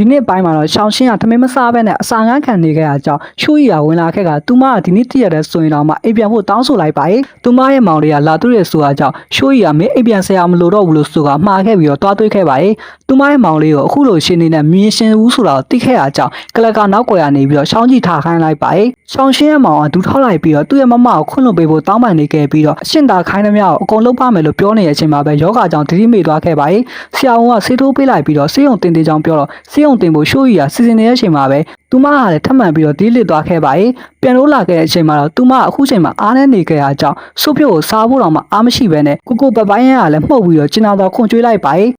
ဒီနေ့ပိုင်းမှာတော့ရှောင်းရှင်းကသမင်းမစားဘဲနဲ့အစာငန်းခံနေခဲ့တာကြောင့်ရှိုးရီကဝင်လာခဲ့ကသူမကဒီနေ့တည့်ရတဲ့ဆိုရင်တော့မှအိမ်ပြန်ဖို့တောင်းဆိုလိုက်ပါရဲ့သူမရဲ့မောင်တွေကလာသူရဲ့ဆိုတာကြောင့်ရှိုးရီကမင်းအိမ်ပြန်ဆရာမလို့တော့ဘူးလို့ဆိုကမှားခဲ့ပြီးတော့တွားသွေးခဲ့ပါရဲ့သူမရဲ့မောင်လေးကိုအခုလိုရှင်းနေတဲ့မြင်ရှင်ဦးဆိုတာကိုသိခဲ့တာကြောင့်ကလကနောက်ကွယ်ကနေပြီးတော့ရှောင်းကြည့်ထားခိုင်းလိုက်ပါရဲ့ရှောင်းရှင်းရဲ့မောင်ကဒူထောက်လိုက်ပြီးတော့သူ့ရဲ့မမကိုခွင့်လွှတ်ပေးဖို့တောင်းပန်နေခဲ့ပြီးတော့အရှင်သာခိုင်းသမျှကိုအကုန်လုံးပါမယ်လို့ပြောနေတဲ့အချိန်မှာပဲယောဂကြောင့်ဒတိမေ့သွားခဲ့ပါရဲ့ဆရာဝန်ကဆေးထိုးပေးလိုက်ပြီးတော့ဆေးရုံတင်တေးကြောင်းပြောတော့ဆေးရုံတင်ဖို့ရှိုးရီကစီစဉ်နေတဲ့အချိန်မှာပဲသူမကလည်းထပ်မံပြီးတော့ဒီးလစ်သွားခဲ့ပါရဲ့ပြန်လို့လာခဲ့တဲ့အချိန်မှာတော့သူမကအခုချိန်မှာအားနဲ့နေခဲ့တာကြောင့်စုပ်ပြုတ်ကိုစားဖို့တော့မှအားမရှိဘဲနဲ့ကိုကိုပပိုင်းရကလည်းမှုတ်ပြီးတော့ကျင်နာတော့ခွန်ကျွေးလိုက်ပါရဲ့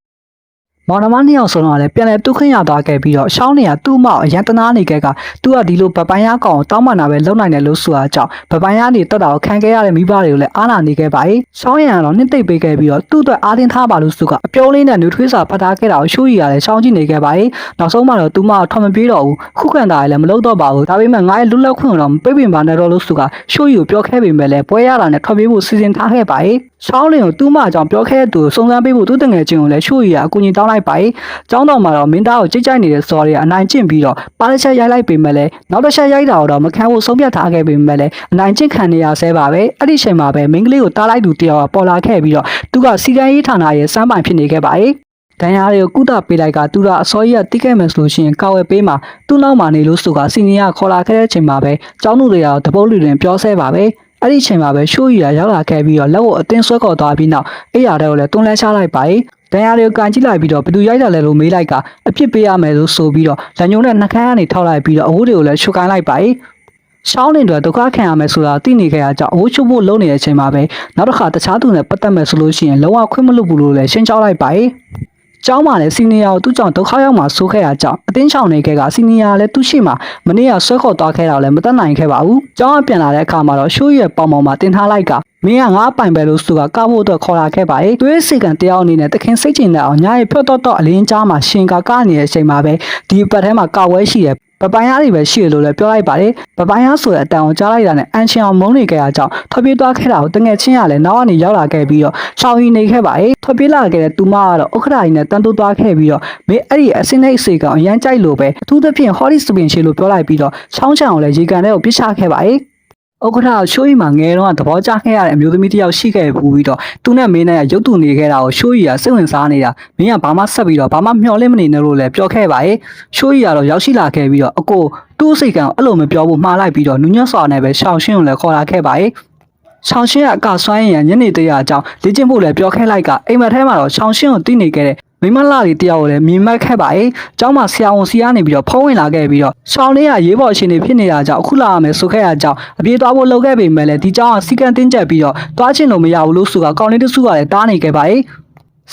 မောင်နှမနှစ်ယောက်ဆုံးတော့လည်းပြန်လဲတုခင်းရသွားခဲ့ပြီးတော့ရှောင်းနေရသူ့မောက်အရန်တနာနေခဲ့ကသူကဒီလိုပပိုင်းရကောင်ကိုတောင်းပန်တာပဲလုံနိုင်တယ်လို့ဆိုတာကြောင့်ပပိုင်းရနေတက်တာကိုခံခဲ့ရတဲ့မိဘတွေကိုလည်းအားနာနေခဲ့ပါရဲ့ရှောင်းရံကတော့နှစ်သိမ့်ပေးခဲ့ပြီးတော့သူ့အတွက်အားတင်းထားပါလို့ဆိုကအပြောလေးနဲ့နူထွေးစာဖတ်ထားခဲ့တာကိုရှိုးရီကလည်းရှောင်းကြည့်နေခဲ့ပါရဲ့နောက်ဆုံးမှတော့သူမကထော်မပြေးတော့ဘူးခုခံတာလည်းမလုပ်တော့ပါဘူးဒါပေမဲ့ငါရဲ့လွတ်လပ်ခွင့်ကိုတော့မပိတ်ပင်ပါနဲ့တော့လို့ဆိုကရှိုးရီကိုပြောခဲ့ပေမဲ့လည်းပွဲရတာနဲ့ထွက်ပြေးဖို့စီစဉ်ထားခဲ့ပါရဲ့ရှောင်းလင်ကိုသူ့မအကြောင်းပြောခဲ့တဲ့သူစုံစမ်းပေးဖို့သူ့တငယ်ချင်းကိုလည်းရှိုးရီကအကူအညီတောင်းလိုက်ပါရဲ့ကျောင်းတော်မှာတော့မင်းသားကိုကြိတ်ကြိုက်နေတဲ့စော်ရီကအနိုင်ကျင့်ပြီးတော့ပါတစ်ချက်ရိုက်လိုက်ပေမဲ့လည်းနောက်တစ်ချက်ရိုက်တာတော့မခံဖို့ဆုံးဖြတ်ထားခဲ့ပေမဲ့လည်းအနိုင်ကျင့်ခံနေရဆဲပါပဲအဲ့ဒီချိန်မှာပဲမင်းကလေးကိုတားလိုက်သူတယောက်ကပေါ်လာခဲ့ပြီးတော့သူကစီကံရေးဌာနရဲ့စမ်းပိုင်ဖြစ်နေခဲ့ပါရဲ့ဒဏ်ရာတွေကိုကုသပေးလိုက်ကသူကအစောကြီးကတိခဲ့မယ်ဆိုလို့ရှိရင်ကာဝယ်ပေးမှာသူ့နောက်မှာနေလို့ဆိုကစီနီယာခေါ်လာခဲ့တဲ့အချိန်မှာပဲကျောင်းသူတွေကတပုတ်လူတွင်ပြောဆဲပါပဲ အဲ့ဒီအချိန်မှာပဲရှိုးရီကရောက်လာခဲ့ပြီးတော့လက်ကိုအတင်းဆွဲခေါ်သွားပြီးနောက်အဲ့ရတဲ့ကိုလည်းတွန်းလဲချလိုက်ပါရဲ့ဒဏ်ရာတွေကိုကန်ကြည့်လိုက်ပြီးတော့ဘယ်သူရိုက်တာလဲလို့မေးလိုက်ကအပြစ်ပေးရမယ်လို့ဆိုပြီးတော့လက်ညှိုးနဲ့နှာခမ်းကနေထောက်လိုက်ပြီးတော့အဝတ်တွေကိုလည်းရှုပ်ကိုင်းလိုက်ပါရဲ့ရှောင်းနေတော့ဒုက္ခခံရမယ်ဆိုတာသိနေခဲ့ရကြောင်းအဝတ်ချုပ်ဖို့လုပ်နေတဲ့အချိန်မှာပဲနောက်တစ်ခါတခြားသူနဲ့ပတ်သက်မယ်ဆိုလို့ရှိရင်လုံးဝခွင့်မလွတ်ဘူးလို့လည်းရှင်းချောက်လိုက်ပါရဲ့ ကျောင်းမှာလည်းစီနီယာကိုသူ့ကြောင့်ဒုက္ခရောက်မှဆိုးခဲ့ရကြောင်းအတင်းချောင်နေခဲ့ကစီနီယာလည်းသူ့ရှိမှမနေ့ကဆွဲခေါ်သွားခဲ့တာလည်းမတတ်နိုင်ခဲ့ပါဘူးကျောင်းကပြန်လာတဲ့အခါမှာတော့ရှိုးရဲ့ပေါင်ပေါင်မှာတင်ထားလိုက်ကမင်းကငါပိုင်ပဲလို့သူကကောက်ဖို့အတွက်ခေါ်လာခဲ့ပါရဲ့သွေးစီကံတယောက်အနေနဲ့တခင်စိတ်ချင်တဲ့အောင်ညာရဲ့ဖြတ်တော့တော့အလင်းကြားမှာရှင်ကကနေတဲ့အချိန်မှာပဲဒီပတ်ထဲမှာကောက်ဝဲရှိတယ် ပပိုင်ရတွေပဲရှိတယ်လို့လည်းပြောလိုက်ပါတယ်ပပိုင်ရဆိုတဲ့အတန်ကိုကြားလိုက်တာနဲ့အန်ချင်အောင်မုန်းနေခဲ့ရကြောင်းထွက်ပြေးသွားခဲ့တာကိုတငယ်ချင်းကလည်းနောက်ကနေရောက်လာခဲ့ပြီးတော့ရှောင်းရီနေခဲ့ပါရဲ့ထွက်ပြေးလာခဲ့တဲ့သူမကတော့ဥက္ခရာကြီးနဲ့တန်တိုးသွားခဲ့ပြီးတော့မင်းအဲ့ဒီအစင်းနဲ့အစေကောင်အရန်ကြိုက်လို့ပဲအထူးသဖြင့်ဟော်ဒီစပင်ရှေလို့ပြောလိုက်ပြီးတော့ချောင်းချံကိုလည်းရေကန်ထဲကိုပြစ်ချခဲ့ပါရဲ့ ဥက္ကဋ္ဌရှိုးရီမှာငယ်တော့သဘောကျခဲ့ရတဲ့အမျိုးသမီးတစ်ယောက်ရှိခဲ့ပူပြီးတော့သူနဲ့မင်းနဲ့ရုပ်တူနေခဲ့တာကိုရှိုးရီကစိတ်ဝင်စားနေတာမင်းကဘာမှဆက်ပြီးတော့ဘာမှမျှော်လင့်မနေနဲ့လို့လည်းပြောခဲ့ပါရဲ့ရှိုးရီကတော့ရောက်ရှိလာခဲ့ပြီးတော့အကိုသူ့စိတ်ကံအဲ့လိုမပြောဘူးမှားလိုက်ပြီးတော့နူးညံ့စွာနဲ့ပဲရှောင်းရှင်းကိုလည်းခေါ်လာခဲ့ပါရဲ့ရှောင်းရှင်းကအကဆွမ်းရင်ညနေတရအကြောင်းလေ့ကျင့်ဖို့လည်းပြောခဲ့လိုက်ကအိမ်မက်ထဲမှာတော့ရှောင်းရှင်းကိုသိနေခဲ့တဲ့ မိမလာလေးတယောက်ကိုလည်းမြင်မှတ်ခဲ့ပါရဲ့။ကျောင်းမှာဆရာဝန်စီကနေပြီးတော့ဖုံးဝင်လာခဲ့ပြီးတော့ရှောင်းလေးကရေးပေါ်ရှင်နေဖြစ်နေတာကြောင့်အခုလာရမယ်ဆိုခဲ့ရကြောင်းအပြေးသွားဖို့လုပ်ခဲ့ပေမဲ့လည်းဒီကျောင်းကစီကံတင်းကျပ်ပြီးတော့သွားချင်လို့မရဘူးလို့ဆိုတာကောင်းလေးတစ်စုကလည်းတားနေခဲ့ပါရဲ့။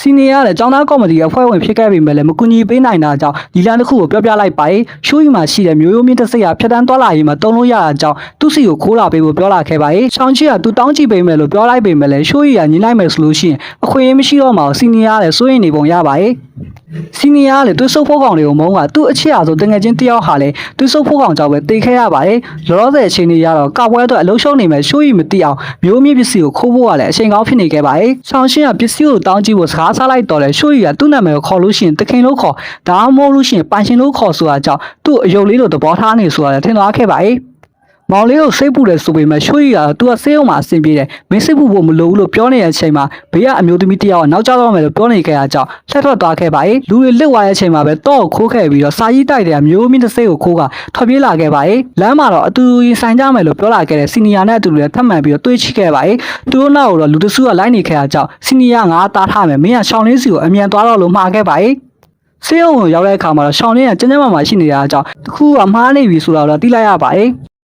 စီနီယာလည်းကျောင်းသားကော်မတီအဖွဲ့ဝင်ဖြစ်ခဲ့ပေမဲ့လည်းမကူညီပေးနိုင်တာကြောင့်ဒီလန်တစ်ခုကိုပြောပြလိုက်ပါရဲ့။ရှိုးရီမှာရှိတဲ့မျိုးရိုးမြင့်တစ်စိတ်ကဖြတ်တန်းသွားလာရေးမှာတုံးလို့ရတာကြောင့်သူ့စီကိုခိုးလာပေးဖို့ပြောလာခဲ့ပါရဲ့။ရှောင်းချီကသူတောင်းကြည့်ပေးမယ်လို့ပြောလိုက်ပေမဲ့လည်းရှိုးရီကညီလိုက်မယ်ဆိုလို့ရှိရင်အခွင့်အရေးမရှိတော့မှစီနီယာကလည်းစိုးရိမ်နေပုံရပါရဲ့။စီနီယာကလည်းသူစုပ်ဖို့ကောင်တွေကိုမုန်းကသူ့အချစ်အားဆိုတငယ်ချင်းတယောက်ဟာလည်းသူစုပ်ဖို့ကောင်ကြောင့်ပဲတေခဲ့ရပါတယ်လောလောဆယ်အချိန်ကြီးရတော့ကပွဲအတွက်အလုံးရှုံးနေမယ်ရှိုးရီမသိအောင်မျိုးမြင့်ပစ္စည်းကိုခိုးဖို့ကလည်းအချိန်ကောင်းဖြစ်နေခဲ့ပါတယ်ဆောင်းရှင်းကပစ္စည်းကိုတောင်းကြည့်ဖို့စကားစားလိုက်တော့လေရှိုးရီကသူ့နာမည်ကိုခေါ်လို့ရှိရင်တခင်လို့ခေါ်ဒါမှမဟုတ်လို့ရှိရင်ပိုင်ရှင်လို့ခေါ်ဆိုတာကြောင့်သူ့အယုတ်လေးလိုသဘောထားနေဆိုတာလည်းထင်သွားခဲ့ပါတယ် မောင်လေးကိုစိတ်ပူတယ်ဆိုပေမဲ့ရှိုးရီကတော့သူကဆေးရုံမှာအဆင်ပြေတယ်မင်းစိတ်ပူဖို့မလိုဘူးလို့ပြောနေတဲ့အချိန်မှာဘေးကအမျိုးသမီးတစ်ယောက်ကနောက်ကျတော့မယ်လို့ပြောနေခဲ့တာကြောင့်ဆက်ထွက်သွားခဲ့ပါရဲ့လူတွေလစ်သွားတဲ့အချိန်မှာပဲတော့ကိုခိုးခဲ့ပြီးတော့စာကြီးတိုက်တဲ့အမျိုးမင်းတစ်စိတ်ကိုခိုးကထွက်ပြေးလာခဲ့ပါရဲ့လမ်းမှာတော့အတူတူရင်ဆိုင်ကြမယ်လို့ပြောလာခဲ့တဲ့စီနီယာနဲ့အတူတူလည်းထပ်မံပြီးတော့တွေ့ချိခဲ့ပါရဲ့သူတို့နောက်ကိုတော့လူတစုကလိုက်နေခဲ့တာကြောင့်စီနီယာငါတားထားမယ်မင်းကရှောင်းလင်းစီကိုအမြန်သွားတော့လို့မှားခဲ့ပါရဲ့ဆေးရုံကိုရောက်တဲ့အခါမှာတော့ရှောင်းလင်းကကျန်းကျန်းမာမာရှိနေတာအကြောင်းတခုကမှားနေပြီဆိုတာတော့သိလိုက်ရပါတယ်